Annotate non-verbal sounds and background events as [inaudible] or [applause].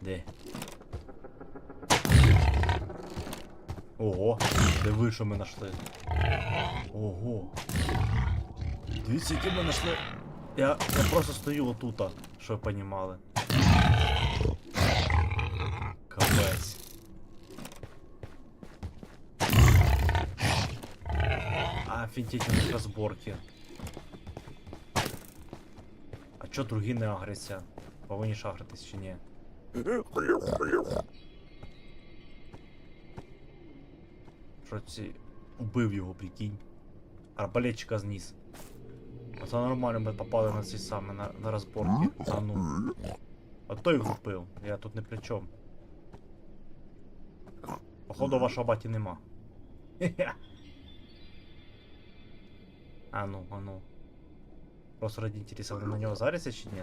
Де? Ого, диви, що ми знайшли. Ого. Дивіться, які ми знайшли. Я, я просто стою отута, щоб ви понімали. Капець. Офігеть розборки. А чо другі не агряться? Повинні ж чи ні? Що ці. Убив його, прикинь. Арбалетчика зніс. Оце нормально ми попали на ці саме на, на розборки. А ну. А той їх вбив. Я тут не при чому. Походу вашого баті нема. [laughs] А ну, а ну. Просто ради інтересу, на нього заряться чи ні?